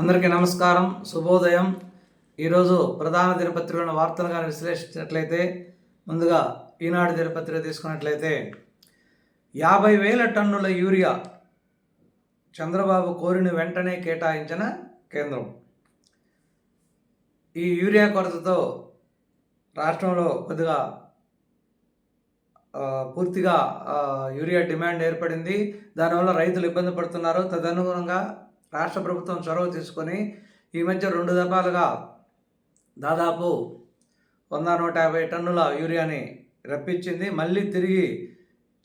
అందరికీ నమస్కారం శుభోదయం. ఈరోజు ప్రధాన దినపత్రికలను వార్తలుగా విశ్లేషించినట్లయితే ముందుగా ఈనాడు దినపత్రిక తీసుకున్నట్లయితే యాభై వేల టన్నుల యూరియా చంద్రబాబు కోరిన వెంటనే కేటాయించిన కేంద్రం. ఈ యూరియా కొరతతో రాష్ట్రంలో కొద్దిగా పూర్తిగా యూరియా డిమాండ్ ఏర్పడింది. దానివల్ల రైతులు ఇబ్బంది పడుతున్నారు. తదనుగుణంగా రాష్ట్ర ప్రభుత్వం చొరవ తీసుకొని ఈ మధ్య రెండు దఫాలుగా దాదాపు వంద నూట యాభై టన్నుల యూరియాని రప్పించింది. మళ్ళీ తిరిగి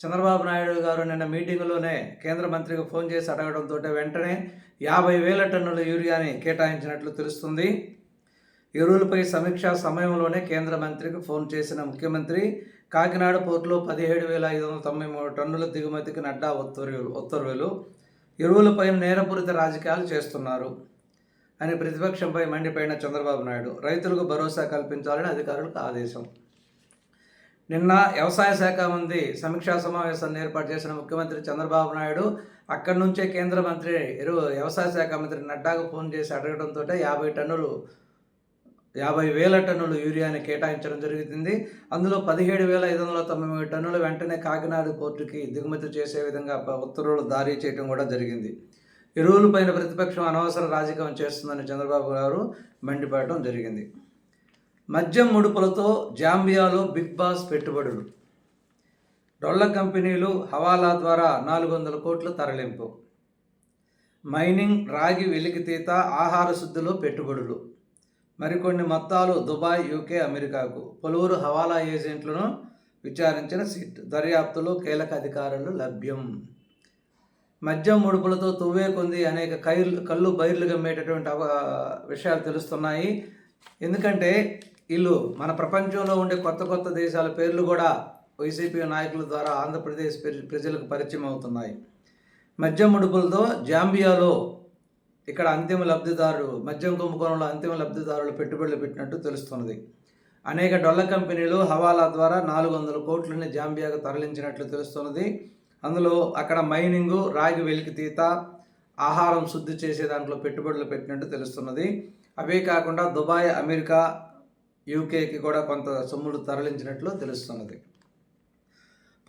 చంద్రబాబు నాయుడు గారు నిన్న మీటింగ్లోనే కేంద్ర మంత్రికి ఫోన్ చేసి అడగడంతో వెంటనే యాభై వేల టన్నుల యూరియాని కేటాయించినట్లు తెలుస్తుంది. ఎరువులపై సమీక్ష సమయంలోనే కేంద్ర మంత్రికి ఫోన్ చేసిన ముఖ్యమంత్రి కాకినాడ పోర్టులో పదిహేడు వేల ఐదు వందల తొంభై మూడు టన్నుల దిగుమతికి నడ్డా ఉత్తర్వులు ఉత్తర్వులు ఎరువులపై నేరపూరిత రాజకీయాలు చేస్తున్నారు అని ప్రతిపక్షంపై మండిపోయిన చంద్రబాబు నాయుడు. రైతులకు భరోసా కల్పించాలని అధికారులకు ఆదేశం. నిన్న వ్యవసాయ శాఖ మంత్రి సమీక్షా సమావేశాన్ని ఏర్పాటు చేసిన ముఖ్యమంత్రి చంద్రబాబు నాయుడు అక్కడి నుంచే కేంద్ర మంత్రి ఎరువు వ్యవసాయ శాఖ మంత్రి నడ్డాకు ఫోన్ చేసి అడగడంతో యాభై టన్నులు యాభై వేల టన్నులు యూరియాని కేటాయించడం జరుగుతుంది అందులో పదిహేడు వేల ఐదు వందల తొంభై మూడు టన్నులు వెంటనే కాకినాడ పోర్టుకి దిగుమతి చేసే విధంగా ఉత్తర్వులు దారీ చేయడం కూడా జరిగింది. ఎరువులపైన ప్రతిపక్షం అనవసర రాజకీయం చేస్తుందని చంద్రబాబు గారు మండిపడటం జరిగింది. మద్యం ముడుపులతో జాంబియాలో బిగ్ బాస్ పెట్టుబడులు. డొల్ల కంపెనీలు హవాలా ద్వారా నాలుగు వందల కోట్ల తరలింపు. మైనింగ్ రాగి వెలికితీత ఆహార శుద్ధిలో పెట్టుబడులు. మరికొన్ని మొత్తాలు దుబాయ్ యూకే అమెరికాకు. పలువురు హవాలా ఏజెంట్లను విచారించిన సిట్ దర్యాప్తులో కీలక అధికారులు లభ్యం. మద్యం ముడుపులతో తువ్వే కొంది అనేక కైర్లు కళ్ళు బైర్లు గమ్మేటటువంటి విషయాలు తెలుస్తున్నాయి. ఎందుకంటే వీళ్ళు మన ప్రపంచంలో ఉండే కొత్త కొత్త దేశాల పేర్లు కూడా వైసీపీ నాయకుల ద్వారా ఆంధ్రప్రదేశ్ ప్రజలకు పరిచయం అవుతున్నాయి. మద్యం ముడుపులతో జాంబియాలో ఇక్కడ అంతిమ లబ్ధిదారులు మద్యం కుంభకోణంలో అంతిమ లబ్ధిదారులు పెట్టుబడులు పెట్టినట్టు తెలుస్తున్నది. అనేక డొల్ల కంపెనీలు హవాలా ద్వారా నాలుగు వందల కోట్లని జాంబియాకు తరలించినట్లు తెలుస్తున్నది. అందులో అక్కడ మైనింగు రాగి వెలికితీత ఆహారం శుద్ధి చేసే దాంట్లో పెట్టుబడులు పెట్టినట్టు తెలుస్తున్నది. అవే కాకుండా దుబాయ్ అమెరికా యూకేకి కూడా కొంత సొమ్ములు తరలించినట్లు తెలుస్తున్నది.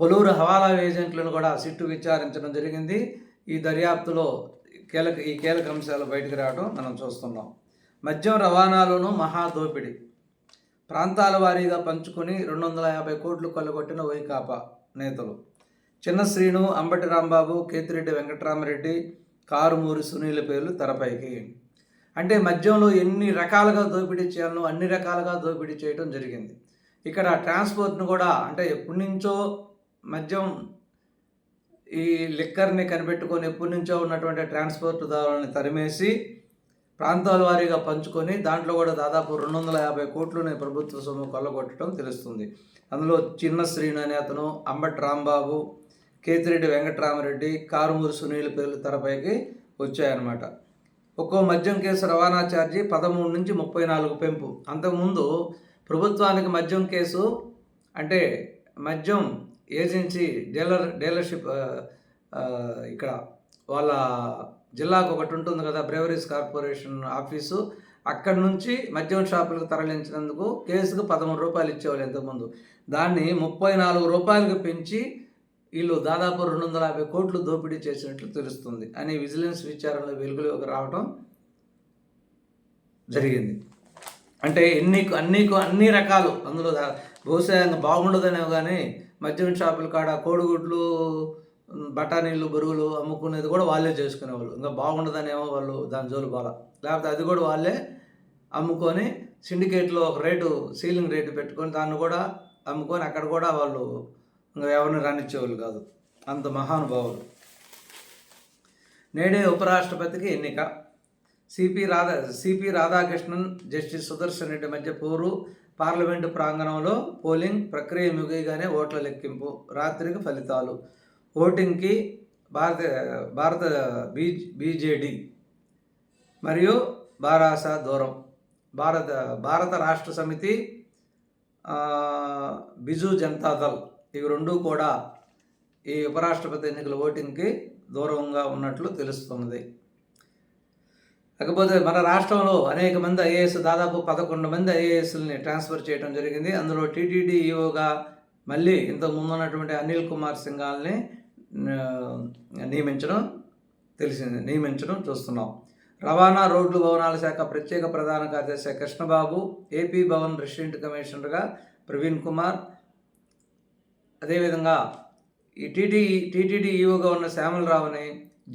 పలువురు హవాలా ఏజెంట్లను కూడా సిట్టు విచారించడం జరిగింది. ఈ దర్యాప్తులో కీలక ఈ కీలక అంశాలు బయటకు రావడం మనం చూస్తున్నాం. మద్యం రవాణాలోనూ మహాదోపిడి ప్రాంతాల వారీగా పంచుకొని రెండు వందల యాభై కోట్లు కొల్లగొట్టిన వైకాపా నేతలు. చిన్న శ్రీను అంబటి రాంబాబు కేతిరెడ్డి వెంకటరామరెడ్డి కారుమూరి సునీల పేర్లు తెరపైకి. అంటే మద్యంలో ఎన్ని రకాలుగా దోపిడీ చేయాలనో అన్ని రకాలుగా దోపిడీ చేయడం జరిగింది. ఇక్కడ ట్రాన్స్పోర్ట్ను కూడా అంటే ఎప్పటి నుంచో మద్యం ఈ లిక్కర్ని కనిపెట్టుకొని ఎప్పటి నుంచో ఉన్నటువంటి ట్రాన్స్పోర్ట్ దారులని తరిమేసి ప్రాంతాల వారీగా పంచుకొని దాంట్లో కూడా దాదాపు రెండు వందల యాభై కోట్లుని ప్రభుత్వ సొమ్ము కొల్లగొట్టడం తెలుస్తుంది. అందులో చిన్న శ్రీను అనే అతను అంబటి రాంబాబు కేతిరెడ్డి వెంకటరామరెడ్డి కారుమూరు సునీల్ పేర్లు తెరపైకి వచ్చాయన్నమాట. ఒక్కో మద్యం కేసు రవాణా ఛార్జీ పదమూడు నుంచి ముప్పై నాలుగు పెంపు. అంతకుముందు ప్రభుత్వానికి మద్యం కేసు అంటే మద్యం ఏజెన్సీ డీలర్ డీలర్షిప్ ఇక్కడ వాళ్ళ జిల్లాకు ఒకటి ఉంటుంది కదా బ్రేవరీస్ కార్పొరేషన్ ఆఫీసు. అక్కడి నుంచి మద్యం షాపులకు తరలించినందుకు కేసుకు పదమూడు రూపాయలు ఇచ్చేవాళ్ళు ఇంతకుముందు దాన్ని ముప్పై నాలుగు రూపాయలకు పెంచి వీళ్ళు దాదాపు రెండు వందల యాభై కోట్లు దోపిడీ చేసినట్లు తెలుస్తుంది అని విజిలెన్స్ విచారణలో వెలుగులోకి రావడం జరిగింది. అంటే ఎన్ని అన్ని అన్ని రకాలు అందులో బహుశా బాగుండదనేవి కానీ మద్యం షాపుల కాడ కోడిగుడ్లు బఠానీలు బరువులు అమ్ముకునేది కూడా వాళ్ళే చేసుకునేవాళ్ళు. ఇంకా బాగుండదనేమో వాళ్ళు దాని జోలు బాల లేకపోతే అది కూడా వాళ్ళే అమ్ముకొని సిండికేట్లో ఒక రేటు సీలింగ్ రేటు పెట్టుకొని దాన్ని కూడా అమ్ముకొని అక్కడ కూడా వాళ్ళు ఇంకా ఎవరిని రానిచ్చేవాళ్ళు కాదు. అంత మహానుభావులు. నేడే ఉపరాష్ట్రపతికి ఎన్నిక. CP Radha CP Radhakrishnan justice Sudarshan Reddy మధ్య పోరు పార్లమెంటు ప్రాంగణంలో పోలింగ్ ప్రక్రియ ముగియగానే ఓట్ల లెక్కింపు రాత్రికి ఫలితాలు. ఓటింగ్కి భారత భారత బీ బీజేడీ మరియు బారాస దూరం. భారత భారత రాష్ట్ర సమితి బిజు జనతాదళ్ ఇవి రెండు కూడా ఈ ఉపరాష్ట్రపతి ఎన్నికల ఓటింగ్కి దూరంగా ఉన్నట్లు తెలుస్తున్నది కాకపోతే మన రాష్ట్రంలో అనేక మంది ఐఏఎస్ దాదాపు పదకొండు మంది ఐఏఎస్ని ట్రాన్స్ఫర్ చేయడం జరిగింది. అందులో టీటీడీఈఓగా మళ్ళీ ఇంతకు ముందు ఉన్నటువంటి అనిల్ కుమార్ సింఘాల్ని నియమించడం తెలిసింది. నియమించడం చూస్తున్నాం. రవాణా రోడ్లు భవనాల శాఖ ప్రత్యేక ప్రధాన కార్యదర్శి కృష్ణబాబు ఏపీ భవన్ రెసిడెంట్ కమిషనర్గా ప్రవీణ్ కుమార్. అదేవిధంగా ఈ టీటీ టీటీడీ ఈఓగా ఉన్న శ్యామలరావుని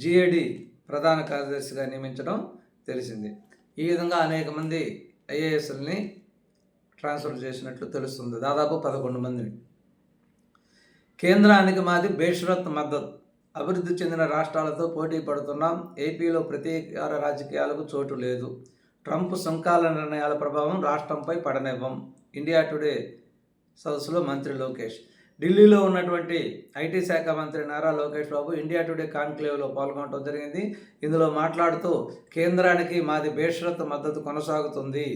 జిఏడి ప్రధాన కార్యదర్శిగా నియమించడం తెలిసింది. ఈ విధంగా అనేక మంది ఐఏఎస్ఎల్ని ట్రాన్స్ఫర్ చేసినట్లు తెలుస్తుంది. దాదాపు పదకొండు మందిని. కేంద్రానికి మాది బేషరత్ మద్దతు. అభివృద్ధి చెందిన రాష్ట్రాలతో పోటీ పడుతున్నాం. ఏపీలో ప్రతీకార రాజకీయాలకు చోటు లేదు. ట్రంప్ సుంకాల నిర్ణయాల ప్రభావం రాష్ట్రంపై పడనివ్వం. ఇండియా టుడే సదస్సులో మంత్రి లోకేష్. ఢిల్లీలో ఉన్నటువంటి ఐటీ శాఖ మంత్రి నారా లోకేష్ బాబు ఇండియా టుడే కాన్క్లేవ్లో పాల్గొనడం జరిగింది. ఇందులో మాట్లాడుతూ కేంద్రానికి మాది బేషరత్ మద్దతు కొనసాగుతుంది.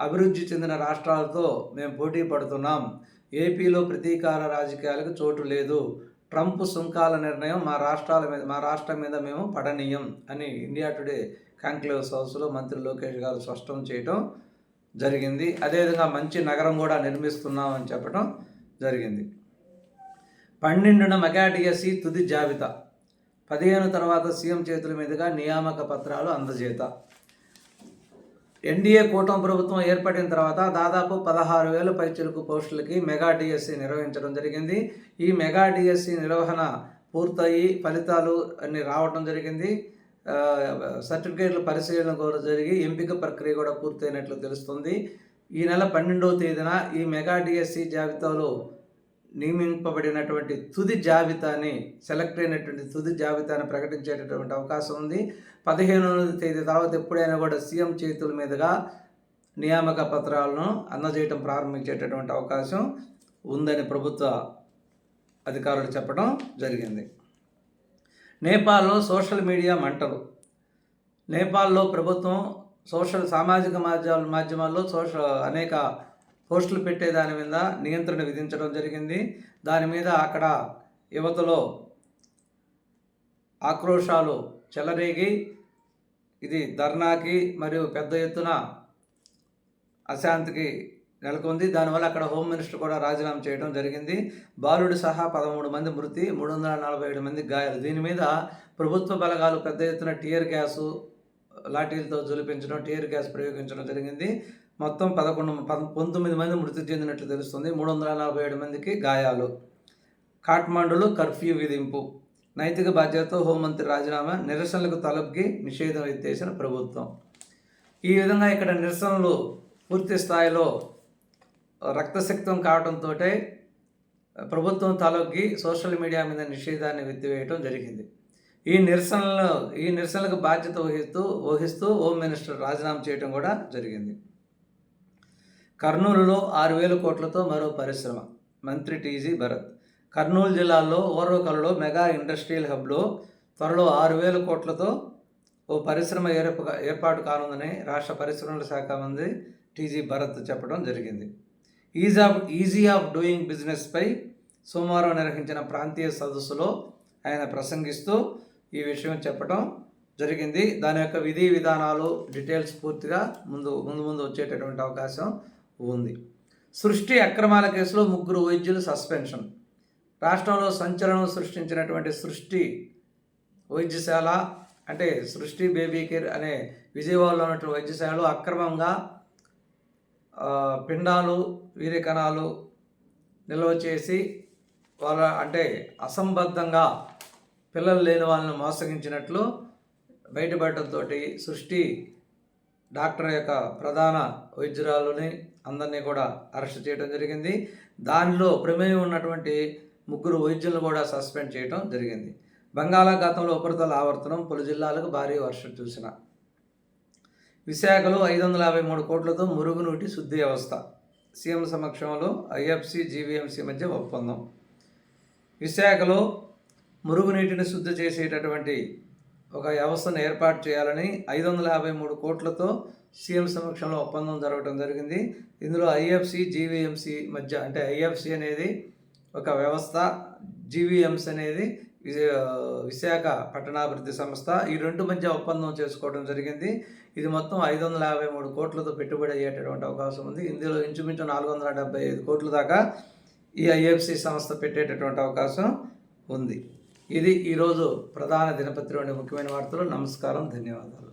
అభివృద్ధి చెందిన రాష్ట్రాలతో మేము పోటీ పడుతున్నాం. ఏపీలో ప్రతీకార రాజకీయాలకు చోటు లేదు. ట్రంప్ సుంకాల నిర్ణయం మా రాష్ట్రాల మీద మా రాష్ట్రం మీద మేము పడనీయం అని ఇండియా టుడే కాంక్లేవ్ సదస్సులో మంత్రి లోకేష్ గారు స్పష్టం చేయటం జరిగింది. అదేవిధంగా మంచి నగరం కూడా నిర్మిస్తున్నామని చెప్పడం జరిగింది. పన్నెండున మెగాడిఎస్సి తుది జాబితా. పదిహేను తర్వాత సీఎం చేతుల మీదుగా నియామక పత్రాలు అందజేత. ఎన్డీఏ కూటమి ప్రభుత్వం ఏర్పడిన తర్వాత దాదాపు పదహారు వేల పైచిలుకు పోస్టులకి మెగా డిఎస్సి నిర్వహించడం జరిగింది. ఈ మెగా డిఎస్సి నిర్వహణ పూర్తయి ఫలితాలు అన్ని రావడం జరిగింది. ఆ, సర్టిఫికేట్ల పరిశీలన కూడా జరిగి ఎంపిక ప్రక్రియ కూడా పూర్తయినట్లు తెలుస్తుంది. ఈ నెల పన్నెండవ తేదీన ఈ మెగా డిఎస్సి జాబితాలో నియమింపబడినటువంటి తుది జాబితాని సెలెక్ట్ అయినటువంటి తుది జాబితాని ప్రకటించేటటువంటి అవకాశం ఉంది. పదిహేను తేదీ తర్వాత ఎప్పుడైనా కూడా సీఎం చేతుల మీదుగా నియామక పత్రాలను అందజేయటం ప్రారంభించేటటువంటి అవకాశం ఉందని ప్రభుత్వ అధికారులు చెప్పడం జరిగింది. నేపాల్లో సోషల్ మీడియా మంటలు. నేపాల్లో ప్రభుత్వం సోషల్ సామాజిక మాధ్యమాల మాధ్యమాల్లో సోషల్ అనేక పోస్టులు పెట్టే దాని మీద నియంత్రణ విధించడం జరిగింది. దాని మీద అక్కడ యువతలో ఆక్రోశాలు చెలరేగి ఇది ధర్నాకి మరియు పెద్ద ఎత్తున అశాంతికి నెలకొంది. దానివల్ల అక్కడ హోమ్ మినిస్టర్ కూడా రాజీనామా చేయడం జరిగింది. బాలుడు సహా పదమూడు మంది మృతి మూడు వందల నలభై ఏడు మంది గాయాలు. దీని మీద ప్రభుత్వ బలగాలు పెద్ద ఎత్తున టీయర్ గ్యాసు లాఠీలతో జులిపించడం టీయర్ గ్యాస్ ప్రయోగించడం జరిగింది. మొత్తం పదకొండు పద పంతొమ్మిది మంది మృతి చెందినట్లు తెలుస్తుంది. మూడు వందల నలభై ఏడు మందికి గాయాలు. కాఠ్మండులో కర్ఫ్యూ విధింపు. నైతిక బాధ్యతతో హోంమంత్రి రాజీనామా నిరసనలకు తలొగ్గి నిషేధం ఎత్తేసిన ప్రభుత్వం. ఈ విధంగా ఇక్కడ నిరసనలు పూర్తి స్థాయిలో రక్తశక్తం కావడంతో ప్రభుత్వం తలొగ్గి సోషల్ మీడియా మీద నిషేధాన్ని ఎత్తివేయడం జరిగింది. ఈ నిరసనలు ఈ నిరసనలకు బాధ్యత వహిస్తూ వహిస్తూ హోమ్ మినిస్టర్ రాజీనామా చేయడం కూడా జరిగింది. కర్నూలులో ఆరు వేల కోట్లతో మరో పరిశ్రమ మంత్రి టీజీ భరత్. కర్నూలు జిల్లాలో ఓర్వకలలో మెగా ఇండస్ట్రియల్ హబ్లో త్వరలో ఆరు వేల కోట్లతో ఓ పరిశ్రమ ఏర్ప ఏర్పాటు కానుందని రాష్ట్ర పరిశ్రమల శాఖ మంత్రి టీజీ భరత్ చెప్పడం జరిగింది. Ease of easy of doing బిజినెస్పై సోమవారం నిర్వహించిన ప్రాంతీయ సదస్సులో ఆయన ప్రసంగిస్తూ ఈ విషయం చెప్పడం జరిగింది. దాని యొక్క విధి విధానాలు డీటెయిల్స్ పూర్తిగా ముందు ముందు ముందు వచ్చేటటువంటి అవకాశం ఉంది. సృష్టి అక్రమాల కేసులో ముగ్గురు వైద్యులు సస్పెన్షన్. రాష్ట్రంలో సంచలనం సృష్టించినటువంటి సృష్టి వైద్యశాల అంటే సృష్టి బేబీ కేర్ అనే విజయవాడలో ఉన్నటువంటి వైద్యశాలలో అక్రమంగా పిండాలు వీర్యకణాలు నిల్వ చేసి వాళ్ళ అంటే అసంబద్ధంగా పిల్లలు లేని వాళ్ళని మోసగించినట్లు బయటపడటంతో సృష్టి డాక్టర్ యొక్క ప్రధాన వైద్యురాలుని అందరినీ కూడా అరెస్ట్ చేయడం జరిగింది. దానిలో ప్రమేయం ఉన్నటువంటి ముగ్గురు వైద్యులను కూడా సస్పెండ్ చేయడం జరిగింది. బంగాళాఖాతంలో ఉపరితల ఆవర్తనం పలు జిల్లాలకు భారీ వర్షం చూసిన విశాఖలో ఐదు వందల యాభై మూడు కోట్లతో మురుగునీటి శుద్ధి వ్యవస్థ. సీఎం సమక్షంలో ఐఎఫ్సి జీవీఎంసీ మధ్య ఒప్పందం. విశాఖలో మురుగునీటిని శుద్ధి చేసేటటువంటి ఒక వ్యవస్థను ఏర్పాటు చేయాలని ఐదు వందల యాభై మూడు కోట్లతో సీఎం సమక్షంలో ఒప్పందం జరగడం జరిగింది. ఇందులో ఐఎఫ్సి జీవీఎంసీ మధ్య అంటే ఐఎఫ్సి అనేది ఒక వ్యవస్థ జీవీఎంసీ అనేది విజయ విశాఖ పట్టణాభివృద్ధి సంస్థ. ఈ రెండు మధ్య ఒప్పందం చేసుకోవడం జరిగింది. ఇది మొత్తం ఐదు వందల యాభై మూడు కోట్లతో పెట్టుబడి అయ్యేటటువంటి అవకాశం ఉంది. ఇందులో ఇంచుమించు నాలుగు వందల డెబ్బై ఐదు కోట్ల దాకా ఈ ఐఎఫ్సి సంస్థ పెట్టేటటువంటి అవకాశం ఉంది. ఇది ఈరోజు ప్రధాన దినపత్రిలోని ముఖ్యమైన వార్తలు. నమస్కారం ధన్యవాదాలు.